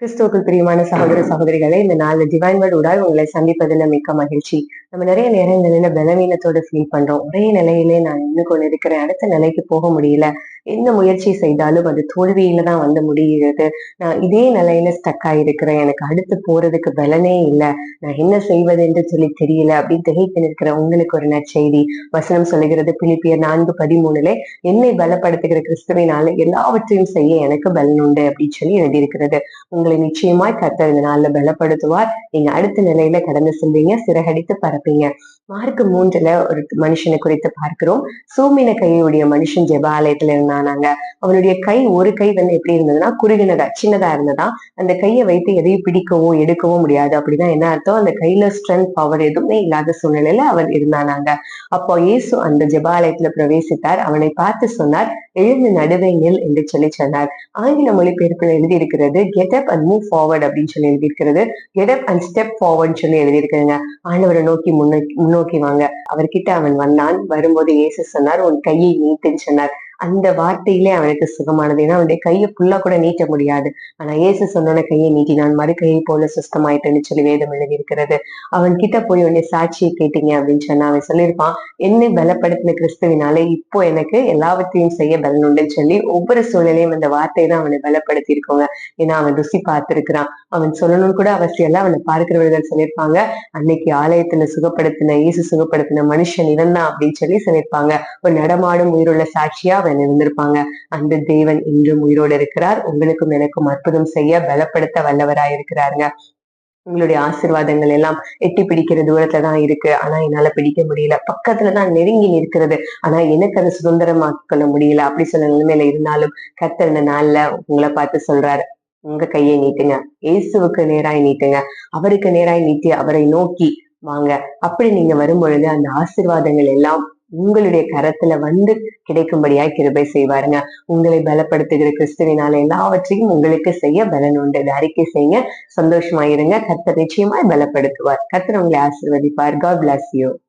கிறிஸ்துவுக்குள் பிரியமான சகோதர சகோதரிகளை இந்த நாலு டிவைன் வேர்ட் உடால் உங்களை சந்திப்பதில் மிக்க மகிழ்ச்சி. நம்ம நிறைய நேரங்களில பலவீனத்தோட ஃபீல் பண்றோம். ஒரே நிலையிலே நான் நின்று கொண்டு இருக்கிறேன் அடுத்த நிலைக்கு போக முடியல. என்ன முயற்சி செய்தாலும் அது தோல்வியில தான் வந்து முடிகிறது. நான் இதே நிலையில ஸ்டக் ஆயிருக்கிறேன். எனக்கு அடுத்து போறதுக்கு பலனே இல்லை. நான் என்ன செய்வது என்று சொல்லி தெரியல அப்படின்னு திகைத்து நிற்கிற உங்களுக்கு ஒரு நற்செய்தி. வசனம் சொல்லுகிறது பிலிப்பியர் நான்கு பதிமூணுல என்னை பலப்படுத்துகிற கிறிஸ்துவினால எல்லாவற்றையும் செய்ய எனக்கு பலன் உண்டு அப்படின்னு சொல்லி எழுதியிருக்கிறது. உங்களை நிச்சயமாய் கத்த இந்த நாள்ல பலப்படுத்துவார். நீங்க அடுத்த நிலையில கடந்து செல்வீங்க. சிறகடித்து பறப்பீங்க மார்க் மூன்றுல ஒரு மனுஷனை குறித்து பார்க்கிறோம். சூமின கையுடைய மனுஷன் ஜெபாலயத்துல இருந்தானாங்க அவனுடைய கை ஒரு கை வந்து எப்படி இருந்ததுன்னா குறுகினதா சின்னதா இருந்ததா? அந்த கையை வைத்து எதையும் பிடிக்கவோ எடுக்கவோ முடியாது. அப்படின்னா என்ன அர்த்தம்? அந்த கையில ஸ்ட்ரென்த் பவர் எதுவுமே இல்லாத சூழ்நிலையில அவன் இருந்தானாங்க. அப்போ இயேசு அந்த ஜபாலயத்துல பிரவேசித்தார். அவனை பார்த்து சொன்னார் எழுந்து நடுவே நில் என்று சொல்லி சொன்னார். ஆங்கில மொழிபெயர்ப்பில் எழுதி இருக்கிறது get up and move forward அப்படின்னு சொல்லி எழுதியிருக்கிறது. Get up and step forward சொல்லி எழுதியிருக்கிறேங்க. ஆண்டவரை நோக்கி முன்னோக்கி முன்னோக்கி வாங்க. அவர்கிட்ட அவன் வந்தான். வரும்போது இயேசு சொன்னார் உன் கையை நீட்டுன்னு சொன்னார். அந்த வார்த்தையிலே அவனுக்கு சுகமானது. ஏன்னா அவனுடைய கையை ஃபுல்லா கூட நீட்ட முடியாது. ஆனா இயேசு சொன்னோட கையை நீட்டினான். மறு கையை போல சுஸ்தமாயிட்டேன்னு சொல்லி வேதம் எழுதி இருக்கிறது அவன் கிட்ட போய் உன்னை சாட்சியை கேட்டீங்க அப்படின்னு சொன்னா அவன் சொல்லியிருப்பான் என்னை பலப்படுத்தின கிறிஸ்துவினாலே இப்போ எனக்கு எல்லாவற்றையும் செய்ய பலன் உண்டுன்னு சொல்லி ஒவ்வொரு சூழ்நிலையும் அந்த வார்த்தை தான் அவனை பலப்படுத்தி இருக்கோங்க ஏன்னா அவன் ருசி பார்த்திருக்கிறான். அவன் சொல்லணும்னு கூட அவசியம் இல்லை. அவனை பார்க்கிறவர்கள் சொல்லியிருப்பாங்க அன்னைக்கு ஆலயத்துல சுகப்படுத்தின இயேசு சுகப்படுத்தின மனுஷன் இவன் தான் அப்படின்னு சொல்லி சொல்லியிருப்பாங்க. ஒரு நடமாடும் உயிருள்ள சாட்சியா அவன் இருந்திருப்பாங்க அந்த தேவன் இன்றும் உயிரோடு இருக்கிறார். உங்களுக்கும் எனக்கும் அற்புதம் செய்ய பலப்படுத்த வல்லவராயிருக்கிறாருங்க உங்களுடைய ஆசிர்வாதங்கள் எல்லாம் எட்டி பிடிக்கிற தூரத்துல தான் இருக்கு. ஆனா என்னால பிடிக்க முடியல. பக்கத்துலதான் நெருங்கி நிற்கிறது. ஆனா எனக்கு அதை சுதந்திரமாக்கொள்ள முடியல. அப்படி சொல்ல நிலைமையில இருந்தாலும் கத்த இந்த நாள்ல உங்களை பார்த்து சொல்றாரு. உங்க கையை நீட்டுங்க. இயேசுவுக்கு நேராய் நீட்டுங்க. அவருக்கு நேராய் நீட்டி அவரை நோக்கி வாங்க. அப்படி நீங்க வரும்பொழுது அந்த ஆசிர்வாதங்கள் எல்லாம் உங்களுடைய கரத்துல வந்து கிடைக்கும்படியா கிருபை செய்வாருங்க. உங்களை பலப்படுத்துகிற கிறிஸ்துவினால எல்லாவற்றையும் உங்களுக்கு செய்ய பலன் உண்டு. அறிக்கை செய்யுங்க. சந்தோஷமாயிருங்க. கர்த்தர் நிச்சயமாய் பலப்படுத்துவார். கர்த்தர் உங்களை ஆசிர்வதிப்பார். God plus you